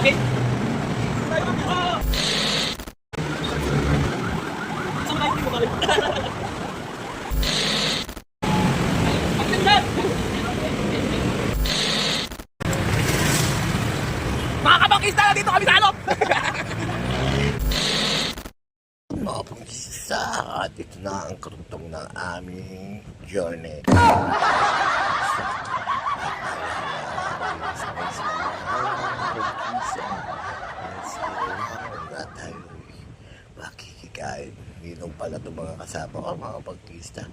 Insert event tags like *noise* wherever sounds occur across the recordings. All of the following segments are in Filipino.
Okay. Mga kabangkista na dito kami sa ano? Mga pangkisa, at ito na ang karugtong ng aming journey. *laughs* Makikikain. Ninong pala mga kasama ko, mga pagkista.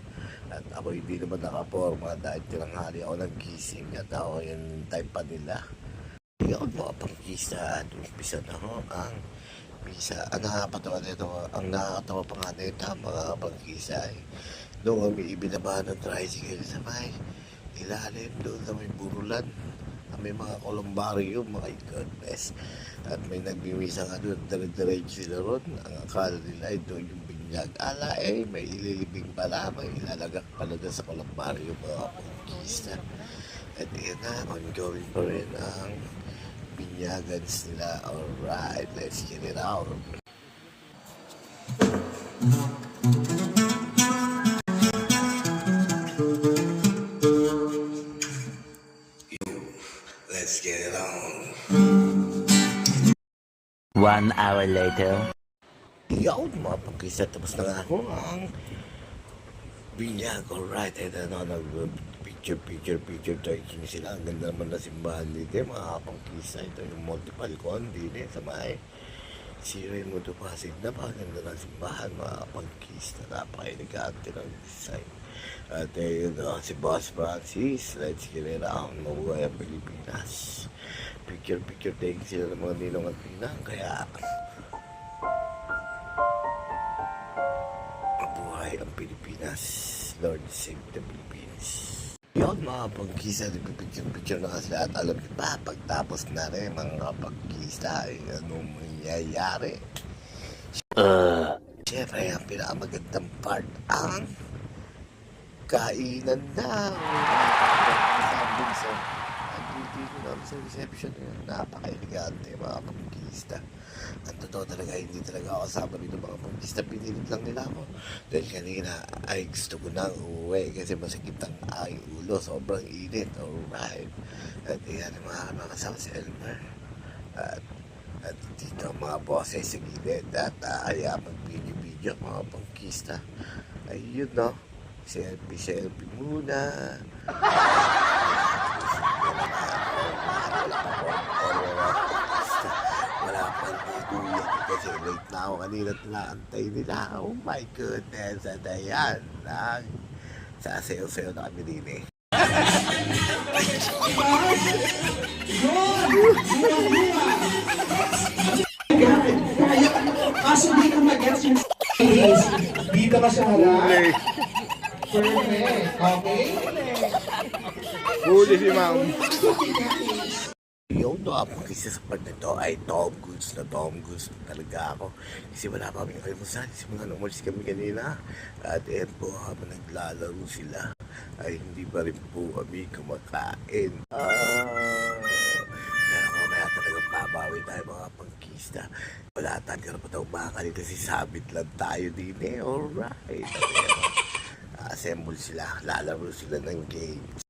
At ako hindi naman nakaporma dahil tinanghali ako nagising at ako yung time pa nila. Yun mga pangkista at umpisa na ho ang Misa, ang nakakatawa nito, ang nakakatawa pa nga nito, mga pangkisa ay noong kami ibinaba ng tricycle sa may ilalim doon sa may burulan. May mga columbarium, my goodness. At may nagmimisa nga doon, dire-diretso sila ron. Ang akala nila doon yung binyag. Ala eh, may ililibing pala, may ilalagak pala doon sa columbarium, mga pangkisa. At yun na, ongoing pa rin ang binyagans nila. Alright, let's get it out. Let's get it on. One hour later. Yun, mga pagkisa, tapos na nga ako ang binyag. Alright, ito na, nag picture, picture, picture taking sila. Ang ganda naman na simbahan dito, mga pangkisa. Ito yung multi-balcon dito sa may Siray mo to pasig na ganda ng simbahan, mga pangkista. Napaka-elegante ng design. At ayun na, si Boss Francis. Let's get it on. Mabuhay ang Pilipinas. Picture, picture taking sila ng mga ninong at pinang. Kaya, Mabuhay ang Pilipinas. Lord save the Philippines. Yun mga pagkisa, picture-picture na kasi lahat. Alam niyo ba, pagtapos na rin mga pagkisa, ay anong mangyayari? Uh, Siyempre, ang pinakamagandang part, ang kainan na. Sabi sa dito namin sa reception, yun, napaka-elegante mga pagkista. Ang totoo talaga, hindi talaga ako kasama dito mga pagkista. Pinilit lang nila ako. Dahil kanina, ay gusto ko nang uuwi kasi masakit ang aking ulo. Sobrang init. Alright. At yan, mga makasama si Elmer. At at dito ang mga boses sa gilid at uh, kaya mag-video-video mga pangkista. Ayun no, selfie-selfie muna. *laughs* Wala pa ligo yan kasi late na ako kanina at naantay nila. Oh my goodness, at ayan, nag sasayaw-sayaw na kami din eh. Kaso mag-gets yung dito ka sa harap. Perfect. Okay? Huli si ma'am. Yung to ako kasi sa part na to ay Tom Goods na Tom Goods na talaga ako. Kasi wala pa kami kalimutan. Kasi mga umalis kami kanina. At eh po habang naglalaro sila ay hindi pa rin po kami kumakain. Ah, pero mamaya talaga babawi tayo mga pangkista. Wala tayo na pa tayo makakalit kasi sabit lang tayo din eh. Alright. Assemble sila. Lalaro sila ng games.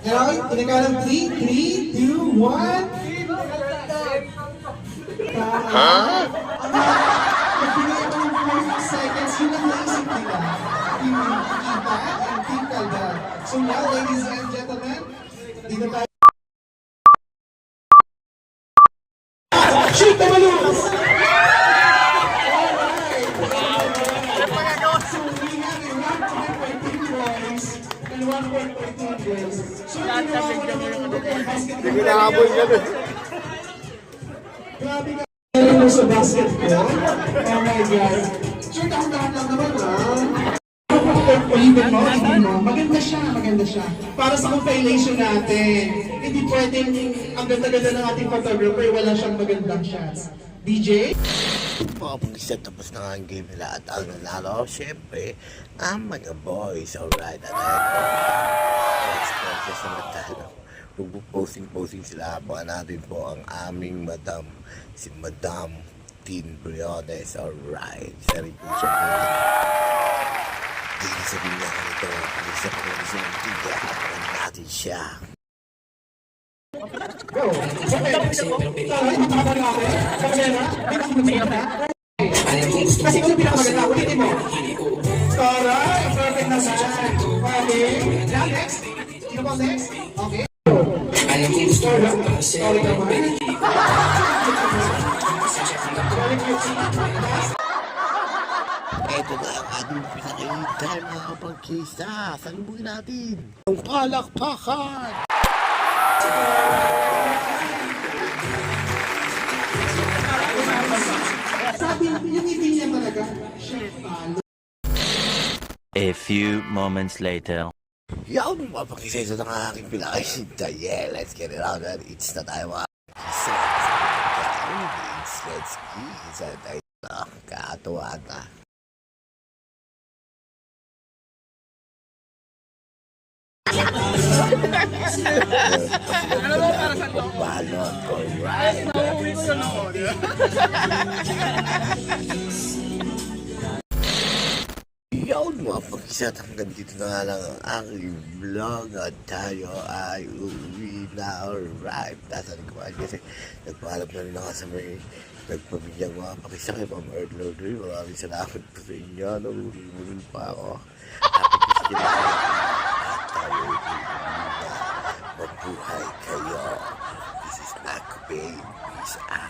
Kailangan, tinaka ng 3, 3, 2, 1. Ha? Nagbigay ako ng 4 seconds, yun ang naisip nila. Team Kita and Kalda. So now, ladies and gentlemen, dito tayo. Ginawa ko. Hindi nahabol ka dun. Grabe ka. Ano mo sa basketball? Oh my God. Sure, dahan-dahan lang naman ha. Even mo, even mo. Maganda siya, maganda siya. Para sa compilation natin, hindi pwedeng ang ganda-ganda ng ating photographer, wala siyang magandang shots. DJ? Pangkista tapos na nga ang game nila at ang nanalo, syempre, ang mga boys. Alright, at ito. Next contest na natalo. Posting-posting sila. Abangan natin po ang aming madam, si Madam Tin Briones. Alright, siya rin po siya po. Hindi sabihin niya ka nito. Hindi sa pangkista ng tiga. Abangan natin siya. Go. Okay. Tara, matakapag ako. Kamera, may nakumagpapit na. Kasi kung pinakamaganda, ulitin mo. Tara, perfect na sa Okay. Now, next. Sino po next? Okay. Tara, sorry ka ba? Ito na ang ating pinakihintay mga kapagkista. Salubungin natin ang palakpakan. A few moments later. Yaw. Ito na ang aking pinakihintay. Yeah, let's get it out and it's na tayo mga kapagkista. It's let's kiss. At ay nakakatuwa na. Ano ba para sa Balon, alright. Nauwi ko yun ako. di ba? Yun mga pag-isat hanggang dito na nga lang ang aking vlog at tayo ay uuwi na alright. Nasa likuan kasi nagpaalam na rin ako sa may nagpabigyang mga pakisa kay Ma'am Earth Lordry. Maraming salamat po sa inyo. Nahuli-huli pa ako. Happy Christmas Peace.